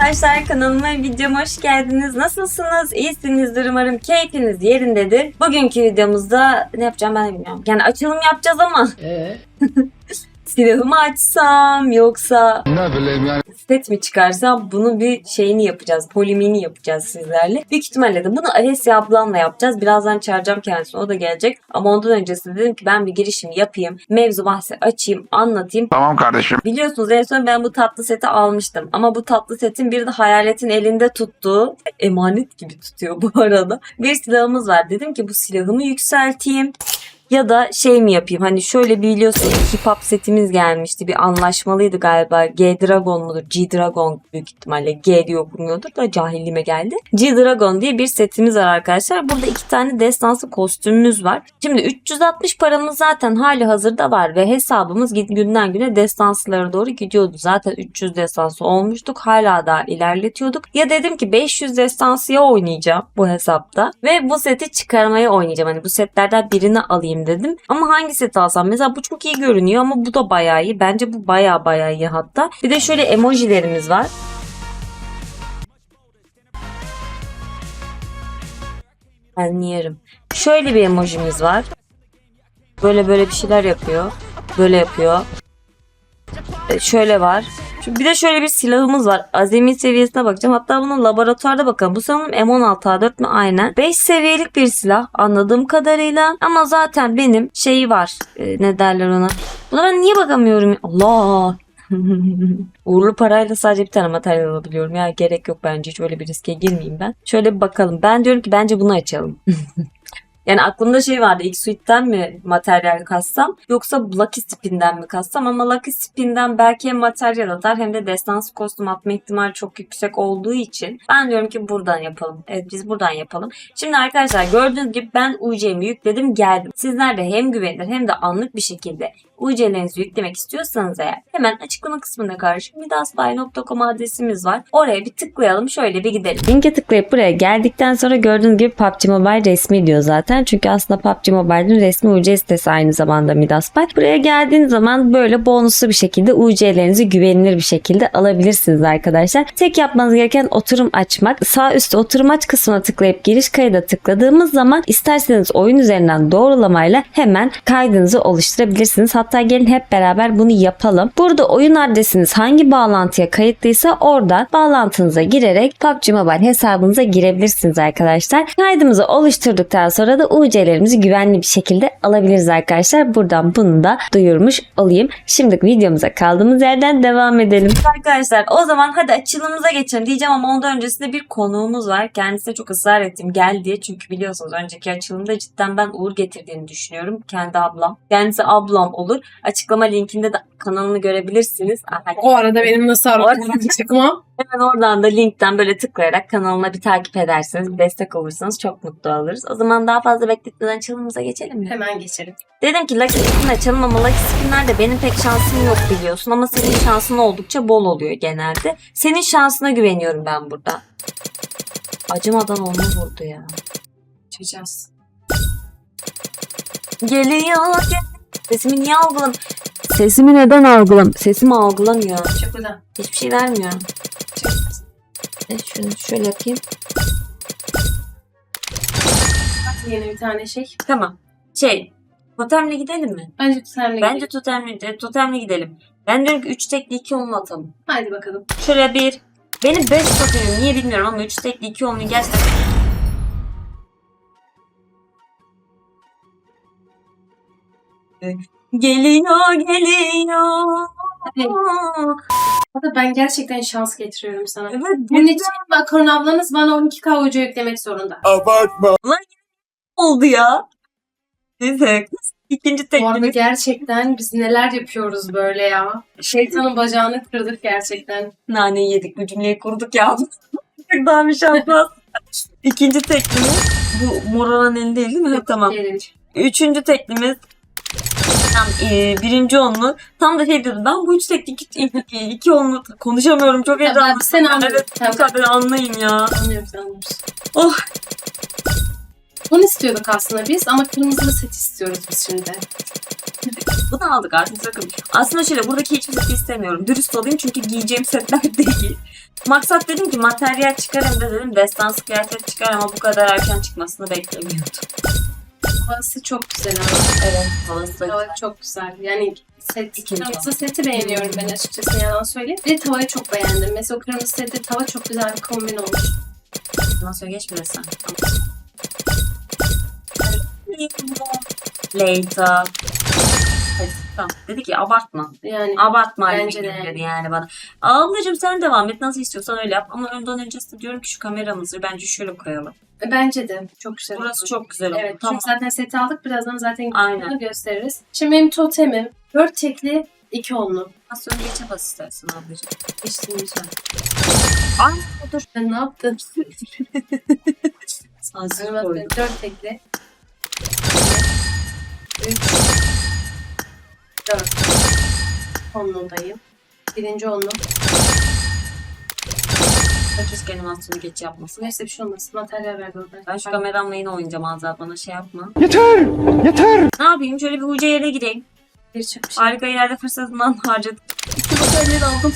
Arkadaşlar kanalıma videoma hoş geldiniz. Nasılsınız? İyisinizdir umarım. Keyfiniz yerindedir. Bugünkü videomuzda ne yapacağım ben de bilmiyorum. Yani açılım yapacağız ama Ee, silahımı açsam yoksa Ne bileyim yani. set mi çıkarsam bunun bir şeyini yapacağız. Polimini yapacağız sizlerle. Büyük ihtimalle de bunu Alessia ablamla yapacağız. Birazdan çağıracağım kendisini. O da gelecek. Ama ondan öncesinde dedim ki ben bir girişim yapayım. Mevzu bahsi açayım, anlatayım. Tamam kardeşim. Biliyorsunuz en son ben bu tatlı seti almıştım. Ama bu tatlı setin bir de hayaletin elinde tuttuğu emanet gibi tutuyor bu arada. Bir silahımız var. Dedim ki bu silahımı yükselteyim. Ya da şey mi yapayım hani şöyle biliyorsunuz hip hop setimiz gelmişti bir anlaşmalıydı galiba G Dragon mudur G Dragon büyük ihtimalle G diye okunuyordur da cahilliğime geldi. G Dragon diye bir setimiz var arkadaşlar. Burada iki tane destansı kostümümüz var. Şimdi 360 paramız zaten hali hazırda var ve hesabımız günden güne destansılara doğru gidiyordu. Zaten 300 destansı olmuştuk. Hala daha ilerletiyorduk. Ya dedim ki 500 destansıya oynayacağım bu hesapta ve bu seti çıkarmaya oynayacağım. Hani bu setlerden birini alayım dedim. Ama hangi seti alsam? Mesela bu çok iyi görünüyor ama bu da bayağı iyi. Bence bu bayağı bayağı iyi hatta. Bir de şöyle emojilerimiz var. Ben yerim. Şöyle bir emojimiz var. Böyle böyle bir şeyler yapıyor. Böyle yapıyor. Şöyle var. Şu- Bir de şöyle bir silahımız var. Azami seviyesine bakacağım. Hatta bunun laboratuvarda bakalım. Bu sanırım M16A4 mi? Aynen. 5 seviyelik bir silah anladığım kadarıyla. Ama zaten benim şeyi var. E, ne derler ona? Buna ben niye bakamıyorum? Allah! Uğurlu parayla sadece bir tane materyal alabiliyorum. Ya gerek yok bence. Hiç öyle bir riske girmeyeyim ben. Şöyle bir bakalım. Ben diyorum ki bence bunu açalım. Yani aklımda şey vardı. X-Suite'den mi materyal kassam yoksa Lucky Spin'den mi kassam ama Lucky Spin'den belki hem materyal atar hem de destansı kostüm atma ihtimali çok yüksek olduğu için ben diyorum ki buradan yapalım. Evet biz buradan yapalım. Şimdi arkadaşlar gördüğünüz gibi ben UC'mi yükledim geldim. Sizler de hem güvenilir hem de anlık bir şekilde UC'lerinizi yüklemek istiyorsanız eğer hemen açıklama kısmında karşı midasbay.com adresimiz var. Oraya bir tıklayalım şöyle bir gidelim. Linke tıklayıp buraya geldikten sonra gördüğünüz gibi PUBG Mobile resmi diyor zaten. Çünkü aslında PUBG Mobile'in resmi UC sitesi aynı zamanda Midasbay. Buraya geldiğiniz zaman böyle bonuslu bir şekilde UC'lerinizi güvenilir bir şekilde alabilirsiniz arkadaşlar. Tek yapmanız gereken oturum açmak. Sağ üstte oturum aç kısmına tıklayıp giriş kayda tıkladığımız zaman isterseniz oyun üzerinden doğrulamayla hemen kaydınızı oluşturabilirsiniz. Hatta gelin hep beraber bunu yapalım. Burada oyun adresiniz hangi bağlantıya kayıtlıysa oradan bağlantınıza girerek PUBG Mobile hesabınıza girebilirsiniz arkadaşlar. Kaydımızı oluşturduktan sonra da UC'lerimizi güvenli bir şekilde alabiliriz arkadaşlar. Buradan bunu da duyurmuş olayım. Şimdi videomuza kaldığımız yerden devam edelim. Arkadaşlar o zaman hadi açılımımıza geçelim diyeceğim ama ondan öncesinde bir konuğumuz var. Kendisine çok ısrar ettim gel diye. Çünkü biliyorsunuz önceki açılımda cidden ben uğur getirdiğini düşünüyorum. Kendi ablam. Kendisi ablam olur. Açıklama linkinde de kanalını görebilirsiniz. Aha, o arada benim nasıl aradan çıkmam? Hemen oradan da linkten böyle tıklayarak kanalına bir takip ederseniz, bir destek olursanız çok mutlu oluruz. O zaman daha fazla bekletmeden açılımımıza geçelim mi? Hemen geçelim. Dedim ki Lucky Spin açalım ama Lucky Spin'lerde benim pek şansım yok biliyorsun ama senin şansın oldukça bol oluyor genelde. Senin şansına güveniyorum ben burada. Acımadan onu vurdu ya. Açacağız. Geliyor gel. Sesimi niye algılam? Sesimi neden algılam? Sesimi algılamıyor. Çok güzel. Hiçbir şey vermiyor. E, şunu şöyle yapayım. Yeni bir tane şey. Tamam. Şey, totemle gidelim mi? Bence senle Bence totemle, e, totemle gidelim. Ben diyorum ki 3 tekli 2 onlu atalım. Hadi bakalım. Şöyle bir. Benim 5 totemim niye bilmiyorum ama 3 tekli 2 onlu gerçekten. Geliyor geliyor. Hadi. Hatta ben gerçekten şans getiriyorum sana. Evet, Bunun için Makaron ablanız bana 12K ucu yüklemek zorunda. oldu ya. Neyse. İkinci Bu arada gerçekten biz neler yapıyoruz böyle ya. Şeytanın bacağını kırdık gerçekten. Naneyi yedik. Bu cümleyi kurduk ya. Daha bir şans var. İkinci teklimiz. Bu mor olan el değil mi? Ha, tamam. Gelin. Üçüncü teklimiz tam e, birinci onlu. Tam da şey diyordum. Ben bu üç tekli iki, iki, iki onlu konuşamıyorum. Çok Ya heyecanlıyım. ben sen anladın. Evet, Tamam. bu kadar anlayın ya. Anlıyorum sen anlıyorsun. Oh. Bunu istiyorduk aslında biz ama kırmızılı set istiyoruz biz şimdi. Bunu aldık artık sakın. Aslında şöyle buradaki hiçbir seti istemiyorum. Dürüst olayım çünkü giyeceğim setler değil. Maksat dedim ki materyal çıkarım da dedim destansı kıyafet çıkar ama bu kadar erken çıkmasını beklemiyordum. Havası çok güzel ama. Evet havası Hava çok güzel. Yani set, kırmızı seti beğeniyorum ben açıkçası yalan söyleyeyim. Bir de tavayı çok beğendim. Mesela o kırmızı sette tava çok güzel bir kombin olmuş. Ondan sonra geç bile sen. Later. Tamam. Dedi ki abartma. Yani Abartma Bence Bence de. dedi yani bana. Ablacığım sen devam et. Nasıl istiyorsan öyle yap. Ama önden öncesinde diyorum ki şu kameramızı bence şöyle koyalım. bence de çok güzel Burası oldu. çok güzel oldu. Evet tamam. çünkü zaten seti aldık. Birazdan zaten Aynen. gösteririz. Şimdi benim totemim 4 tekli 2 onlu. Nasıl geçe bas istersin ablacığım. Geçtim lütfen. Ay dur. Sen ne yaptın? Sansür koydum. 4 tekli. 3 4 Onludayım. Birinci onlu. Keşke animasyonu geç yapmasın. Neyse bir şey olmaz. Materyal verdi orada. Ben şu kameramla yine oynayacağım Azat bana şey yapma. Yeter! Yeter! Ne yapayım? Şöyle bir uca yere gireyim. Bir çık bir şey. Harika ileride fırsatından harcadım. İki materyal aldım.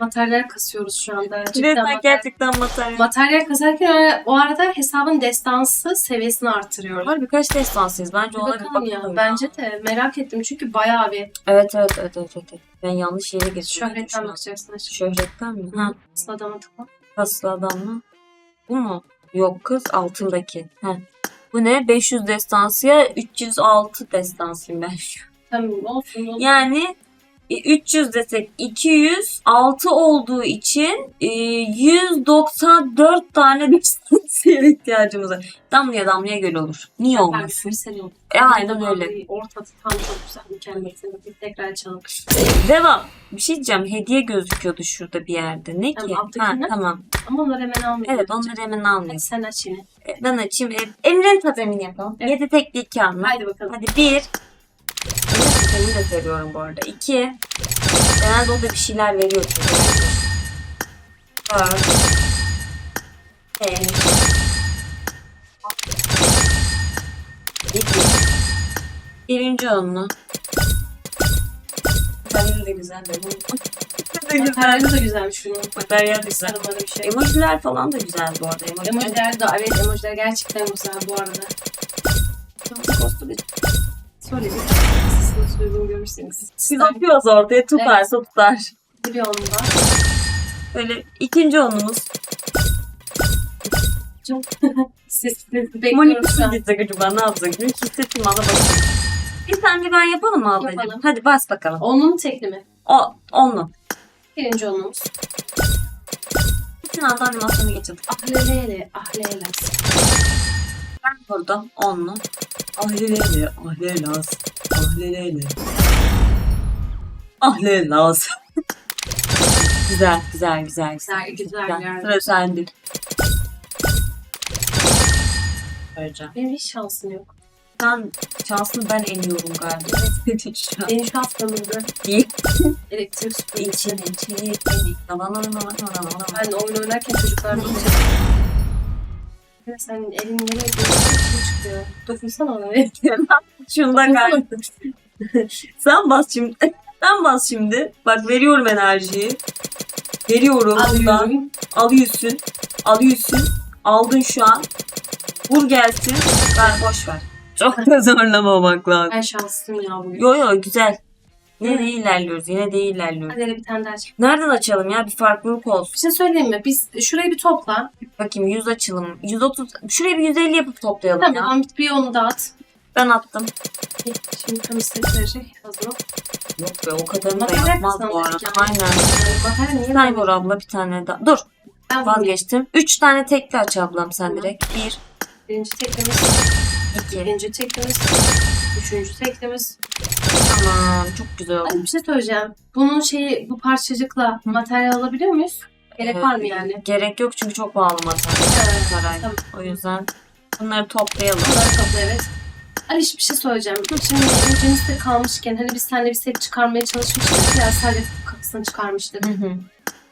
Materyal kasıyoruz şu anda. Cidden Resmen materyal. gerçekten materyal. Materyal kasarken o arada hesabın destansı seviyesini artırıyoruz. Var birkaç destansıyız. Bence Bir ona bir bakalım bakalım. ya. Bence de merak ettim çünkü bayağı bir Evet evet evet evet. evet. Ben yanlış yere girdim. şöhretten bakacaksın aşkım. Şöhretten mi? Ha. Asıl adama tıkla. Kaslı adam mı? Bu mu? Yok kız altındaki. Ha. Bu ne? 500 destansıya 306 destansıyım ben şu. Tamam olsun. olsun. Yani e, 300 desek 206 olduğu için e, 194 tane distansıya ihtiyacımız var. Damlaya damlaya göl olur. Niye olmasın? E, aynen öyle. Ortada tam çok güzel mükemmel. Bir tekrar açalım. Devam. Bir şey diyeceğim. Hediye gözüküyordu şurada bir yerde. Ne ki? Tamam, Ha, tamam. Ama onları hemen almayalım. Evet onları hemen Hadi almayayım. sen aç yine. E, Ben açayım. E, Emre'nin totemini yapalım. Evet. 7 tekli 2 anla. Haydi bakalım. Hadi bir. Totemini de seviyorum bu arada. 2. Genelde o da bir şeyler veriyor çünkü. 4. 5. 7. Birinci onlu. Materyali de güzel de. Bu da güzel. Materyali de güzelmiş şunun. Materyal de güzel. Sarıları bir şey. Emojiler falan da güzel bu arada. Emojiler. Emojiler de evet emojiler gerçekten güzel bu arada. Söyle sesini uygun görürseniz. Biz atıyoruz ortaya tutarsa tutar. Bir onda. Böyle ikinci onumuz. Siz bekliyorum şu an. gitsek acaba ne yapacak? Bir hissettim ana bakayım. Bir tane ben yapalım mı ablacığım? Yapalım. Hadi bas bakalım. Onlu mu tekli mi? O, onlu. Birinci onluğumuz. Bütün anda animasyonu geçirdik. Ahlelele, ahlelas. Ben burada onlu. Ahlelele, ahlelas. Ahlelele. Ahlelas. güzel, güzel, güzel. Güzel, güzel yani. Sıra sende. Vereceğim. Benim hiç şansım yok. Sen şansını ben eniyorum galiba. Benim şansımdı. İyi. Elektrik süpürgesi. Aman aman aman. Ben oyun oynarken çocuklar olacak. Ya sen elin nereye? Şey çıkıyor. Dokunsana ona. Şundan galiba. Sen bas şimdi. Sen bas şimdi. Bak veriyorum enerjiyi. Veriyorum. Alıyorum. Alıyorsun. Alıyorsun. Aldın şu an. Vur gelsin. Ben boş ver. Çok da zorlamamak lazım. Ben şanslıyım ya bugün. Yo yo güzel. Yine de ilerliyoruz. Yine de ilerliyoruz. Hadi bir tane daha aç. Nereden açalım ya? Bir farklılık olsun. Bir şey söyleyeyim mi? Biz şurayı bir topla. Bakayım 100 açılım. 130. Şuraya bir 150 yapıp toplayalım ya. Tamam bir onu dağıt. Ben attım. Şimdi set verecek. Hazır ol. Yok be o kadarını da yapmaz bu arada. yani. Aynen. Saybor abla bir tane daha. Dur Ben vazgeçtim. vazgeçtim. 3 tane tekli aç ablam sen Tamam. direkt. 1, Birinci teklimiz. 2. ikinci teklimiz. Üçüncü teklimiz. Tamam çok güzel oldu. Bir şey söyleyeceğim. Bunun şeyi bu parçacıkla materyal alabiliyor muyuz? Gerek Ee, var mı yani? Gerek yok çünkü çok pahalı materyal. Evet. Saray. Tamam. O yüzden bunları toplayalım. Bunları topla evet. Aliş bir şey söyleyeceğim. Şimdi elimizde kalmışken hani biz seninle bir set çıkarmaya çalışmıştık ya sadece kapısını çıkarmıştık. Hı hı.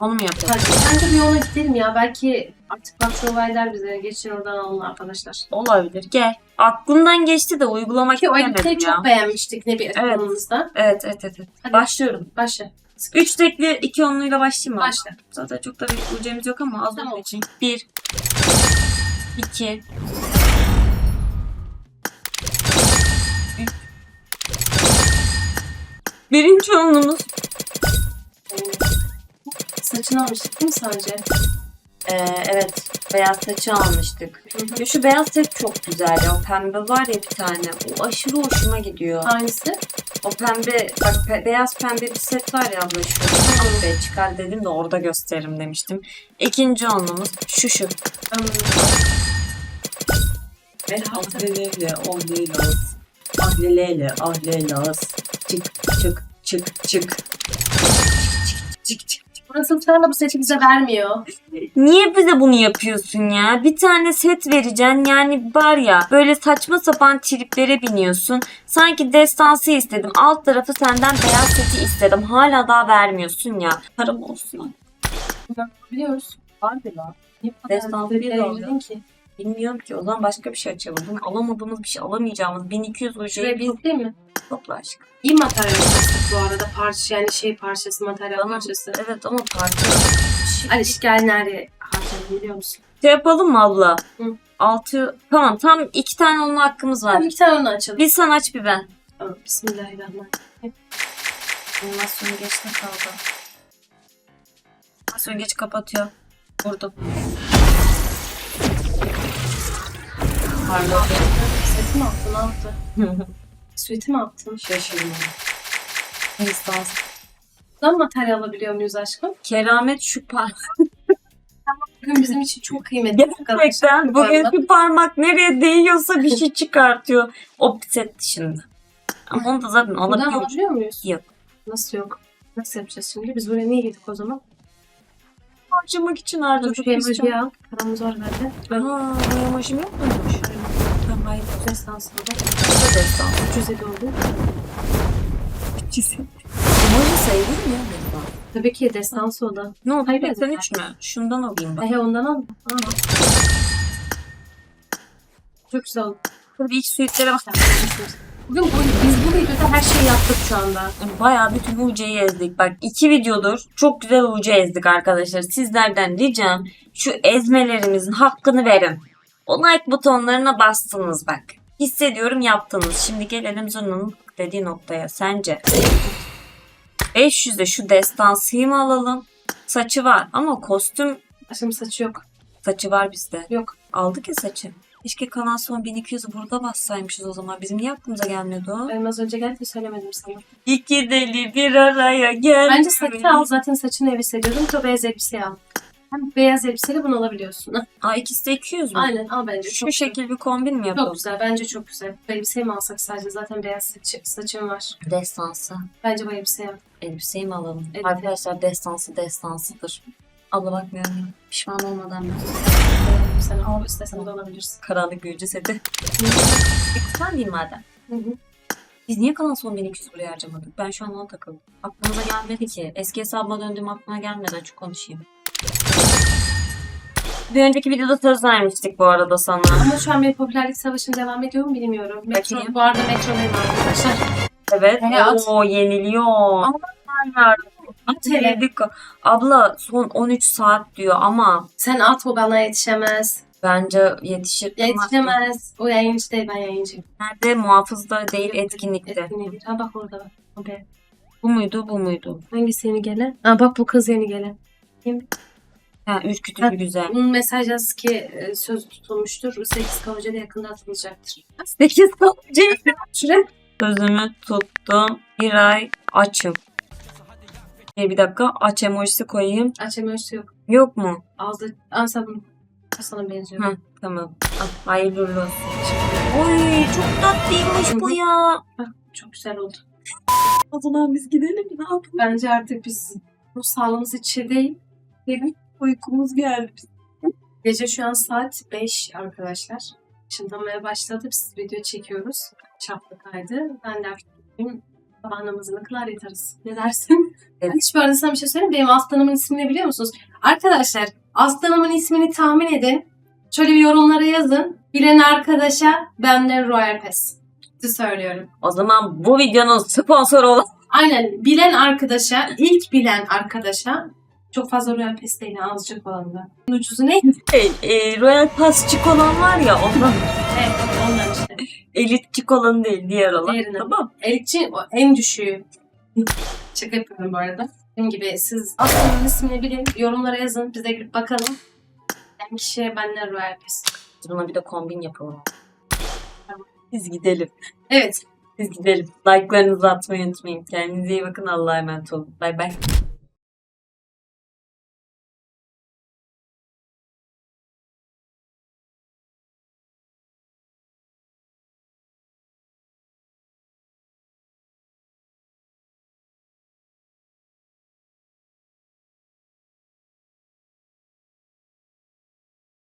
Onu mu yapalım? Hadi bence bir ona gidelim ya. Belki artık patron verler bize. Geçin oradan alın arkadaşlar. Olabilir. Gel. Aklımdan geçti de uygulamak Ki o istemedim ya. çok beğenmiştik ne bir açılımımızda. Evet evet evet. evet. Hadi. Başlıyorum. Başla. 3 tekli 2 onluyla başlayayım mı? Başla. Zaten çok da bir ucumuz yok ama az Tamam. olduğu için. 1 2 Birinci onlumuz. Saçını almıştık değil mi sadece? Ee, evet. Beyaz saçı almıştık. Ya şu beyaz set çok güzel ya. O pembe var ya bir tane. O aşırı hoşuma gidiyor. Hangisi? O pembe, bak pe- beyaz pembe bir set var ya abla şu. Ah be, çıkar dedim de orada gösteririm demiştim. İkinci onlumuz şu şu. Hmm. Ahlelele, ahlelas. Ahlelele, ahlelas. Çık, çık, çık, çık. Çık, çık, çık. Burası ısrarla bu seti bize vermiyor. Niye bize bunu yapıyorsun ya? Bir tane set vereceksin yani var ya böyle saçma sapan triplere biniyorsun. Sanki destansı istedim. Alt tarafı senden beyaz seti istedim. Hala daha vermiyorsun ya. Param olsun. Biliyoruz. Lan. Niye bu kadar Destansı bir de ki? Bilmiyorum ki. O zaman başka bir şey açalım. Bunu alamadığımız bir şey alamayacağımız 1200 Şuraya ucuya bir değil mi? Topla aşkım. İyi materyal bu arada. Parça yani şey parçası, materyal Tamam. parçası. Evet ama parça. Ali gel nereye harcadım biliyor musun? şey yapalım mı abla? Hı. Altı. Tamam tam iki tane onun hakkımız var. Tamam iki tane onu açalım. Bir sen aç bir ben. Tamam, Bismillahirrahmanirrahim. Animasyon geçte kaldı. Animasyon geç kapatıyor. Vurdum. Pardon. Seti mi attın? Suite'i mi attın? Şaşırdım. İnstans. Buradan materyal alabiliyor muyuz aşkım? Keramet şu parmak. Bugün bizim için çok kıymetli. Gerçekten bugün şu parmak nereye değiyorsa bir şey çıkartıyor. O set dışında. Ama onu da zaten Buradan alabiliyormuş. alabiliyor muyuz? Yok. Nasıl yok? Nasıl yapacağız şimdi? Biz buraya niye girdik o zaman? Harcamak için Dur harcamak şu emojiyi için. al. Paramız var bende. Ben Aa, bu emojim yok muymuş? Tamam hayır. destansında. Bu destan. 307 oldu. Emoji sayılır mı ya destan? Tabii ki destansı o da. Ne oldu? Hayır, 83 mü? Şundan alayım bak. Ehe ondan al. Aa. Çok güzel oldu. Hadi iç suitlere bak. Bugün bu, biz bu videoda her şeyi yaptık şu anda. Bayağı bütün UC'yi ezdik. Bak iki videodur çok güzel UC ezdik arkadaşlar. Sizlerden ricam şu ezmelerimizin hakkını verin. O like butonlarına bastınız bak. Hissediyorum yaptınız. Şimdi gelelim Zurna'nın dediği noktaya. Sence 500'de şu destansıyı mı alalım? Saçı var ama kostüm Aşkım saçı yok. saçı var bizde. Yok. Aldık ya saçı. Keşke Kanal Son 1200'ü burada bassaymışız o zaman. Bizim niye aklımıza gelmedi o? Benim az önce geldi söylemedim sana. İki deli bir araya gel. Bence saçı al. Zaten saçını ev hissediyordum. To beyaz elbiseyi al. Hem beyaz elbiseyle bunu alabiliyorsun. Aa ikisi de 200 mü? Aynen al bence. Şu Çok, şekil bir kombin mi çok yapalım? güzel. Bence çok güzel. Bu elbiseyi mi alsak sadece? Zaten beyaz saçı, saçım var. Destansı. Bence bu elbiseyi al. Elbiseyi mi alalım? Evet. Arkadaşlar destansı destansıdır. Abla bakmıyorum. Pişman olmadan ben. Sen al istesen de alabilirsin. Karanlık büyücü seti. Bir kutan diyeyim madem. Hı hı. Biz niye Kanal Son 1200 buraya harcamadık? Ben şu an ona takıldım. Aklımıza gelmedi ki. Eski hesabıma döndüğüm aklıma gelmedi. Açık konuşayım. Bir önceki videoda söz vermiştik bu arada sana. Ama şu an bir popülerlik savaşım devam ediyor mu bilmiyorum. Metro, Bakayım. bu arada metrodayım arkadaşlar. Evet. He, at. Oo yeniliyor. At hele. Yedik. Abla son 13 saat diyor ama Sen at o bana yetişemez. bence yetişir. Yetişemez. O yayıncı değil ben yayıncıyım. Nerede? Muhafızda değil etkinlikte. Etkinliğe Ha bak orada bak. Okay. Bu muydu bu muydu? Hangisi yeni gelen? Aa bak bu kız yeni gelen. Ha ürkütücü güzel. Bunun mesaj yaz ki e, söz tutulmuştur. 8 kavuca da yakında atılacaktır. 8 kalıcı. Şuraya. Sözümü tuttum. Bir ay açım. Bir, bir dakika aç emojisi koyayım. Açamıyorsa yok. Yok mu? Ağzı... Aa sen bunu. Sana benziyor. Hı. Tamam. Al, hayırlı olsun. Oy çok tatlıymış bu ya. Çok güzel oldu. O zaman biz gidelim ne yapalım? Bence artık biz bu sağlığımız için değil. Değil Uykumuz geldi. Gece şu an saat 5 arkadaşlar. Işınlamaya başladı. Biz video çekiyoruz. Çaplı kaydı. Ben de artık Sabah namazını kılar yatarız. Ne dersin? Evet. Hiç arada sana bir şey söyleyeyim? Benim aslanımın ismini biliyor musunuz? Arkadaşlar aslanımın ismini tahmin edin. Şöyle bir yorumlara yazın. Bilen arkadaşa benden Royal Pass. Size söylüyorum. O zaman bu videonun sponsoru olan Aynen bilen arkadaşa, ilk bilen arkadaşa çok fazla Royal Pass değil azıcık olan da. Ucuzu ne? şey, e, Royal Pass'çık olan var ya ondan Evet ondan işte. elitçik olan değil diğer olan. Diğerine. Tamam. Elçi o en düşüğü. Şaka yapıyorum bu arada. Dediğim gibi siz aslanın ismini bilin, yorumlara yazın. Biz de girip bakalım. Ben kişiye benden Royal Pass. Buna bir de kombin yapalım. Biz gidelim. Evet. Biz gidelim. Like'larınızı atmayı unutmayın. Kendinize iyi bakın. Allah'a emanet olun. Bay bay.